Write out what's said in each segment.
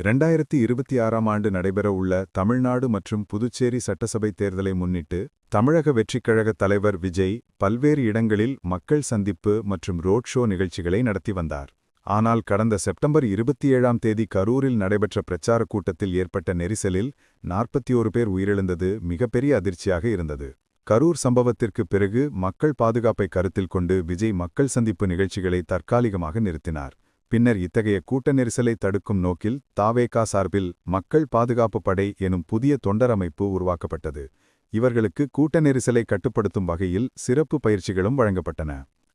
இரண்டாயிரத்தி இருபத்தி ஆறாம் ஆண்டு நடைபெற உள்ள தமிழ்நாடு மற்றும் புதுச்சேரி சட்டசபை தேர்தலை முன்னிட்டு தமிழக வெற்றிக் கழக தலைவர் விஜய் பல்வேறு இடங்களில் மக்கள் சந்திப்பு மற்றும் ரோட் ஷோ நிகழ்ச்சிகளை நடத்தி வந்தார். ஆனால் கடந்த செப்டம்பர் இருபத்தி ஏழாம் தேதி கரூரில் நடைபெற்ற பிரச்சாரக் கூட்டத்தில் ஏற்பட்ட நெரிசலில் நாற்பத்தி ஒரு பேர் உயிரிழந்தது மிகப்பெரிய அதிர்ச்சியாக இருந்தது. கரூர் சம்பவத்திற்கு பிறகு மக்கள் பாதுகாப்பை கருத்தில் கொண்டு விஜய் மக்கள் சந்திப்பு நிகழ்ச்சிகளை தற்காலிகமாக நிறுத்தினார். பின்னர் இத்தகைய கூட்ட நெரிசலை தடுக்கும் நோக்கில் தாவேகா சார்பில் மக்கள் பாதுகாப்பு படை எனும் புதிய தொண்டரமைப்பு உருவாக்கப்பட்டது. இவர்களுக்கு கூட்ட நெரிசலை கட்டுப்படுத்தும் வகையில் சிறப்பு பயிற்சிகளும் வழங்கப்பட்டன.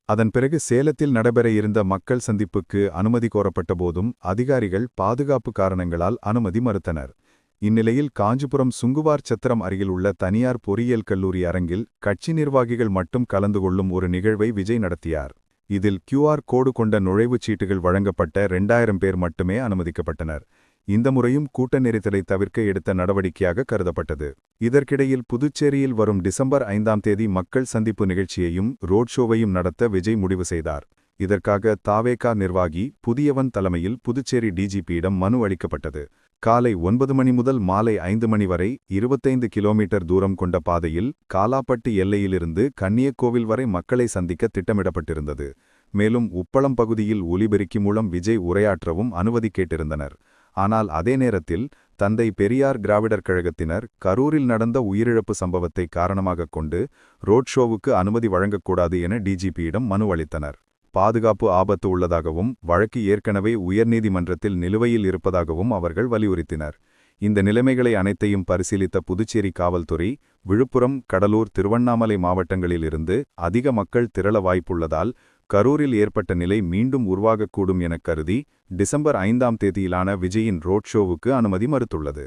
அதன் பிறகு சேலத்தில் நடைபெற இருந்த மக்கள் சந்திப்புக்கு அனுமதி கோரப்பட்ட போதும் அதிகாரிகள் பாதுகாப்பு காரணங்களால் அனுமதி மறுத்தனர். இந்நிலையில் காஞ்சிபுரம் சுங்குவார் சத்திரம் அருகில் உள்ள தனியார் பொறியியல் கல்லூரி அரங்கில் கட்சி நிர்வாகிகள் மட்டும் கலந்து கொள்ளும் ஒரு நிகழ்வை விஜய் நடத்தியார். இதில் கியூஆர் கோடு கொண்ட நுழைவுச் சீட்டுகள் வழங்கப்பட்ட ரெண்டாயிரம் பேர் மட்டுமே அனுமதிக்கப்பட்டனர். இந்த முறையும் கூட்ட நெரிசலை தவிர்க்க எடுத்த நடவடிக்கையாக கருதப்பட்டது. இதற்கிடையில் புதுச்சேரியில் வரும் டிசம்பர் ஐந்தாம் தேதி மக்கள் சந்திப்பு நிகழ்ச்சியையும் ரோட் ஷோவையும் நடத்த விஜய் முடிவு செய்தார். இதற்காக தாவேகா நிர்வாகி புதியவன் தலைமையில் புதுச்சேரி டிஜிபியிடம் மனு அளிக்கப்பட்டது. காலை ஒன்பது மணி முதல் மாலை ஐந்து மணி வரை இருபத்தைந்து கிலோமீட்டர் தூரம் கொண்ட பாதையில் காலாப்பட்டு எல்லையிலிருந்து கன்னியக்கோவில் வரை மக்களை சந்திக்க திட்டமிடப்பட்டிருந்தது. மேலும் உப்பளம் பகுதியில் ஒலிபெருக்கி மூலம் விஜய் உரையாற்றவும் அனுமதி கேட்டிருந்தனர். ஆனால் அதே நேரத்தில் தந்தை பெரியார் திராவிடர் கழகத்தினர் கரூரில் நடந்த உயிரிழப்பு சம்பவத்தை காரணமாகக் கொண்டு ரோட் ஷோவுக்கு அனுமதி வழங்கக்கூடாது என டிஜிபியிடம் மனு அளித்தனர். பாதுகாப்பு ஆபத்து உள்ளதாகவும் வழக்கு ஏற்கனவே உயர்நீதிமன்றத்தில் நிலுவையில் இருப்பதாகவும் அவர்கள் வலியுறுத்தினர். இந்த நிலைமைகளை அனைத்தையும் பரிசீலித்த புதுச்சேரி காவல்துறை விழுப்புரம் கடலூர் திருவண்ணாமலை மாவட்டங்களிலிருந்து அதிக மக்கள் திரள வாய்ப்புள்ளதால் கரூரில் ஏற்பட்ட நிலை மீண்டும் உருவாகக்கூடும் எனக் கருதி டிசம்பர் ஐந்தாம் தேதியிலான விஜயின் ரோட் ஷோவுக்கு அனுமதி மறுத்துள்ளது.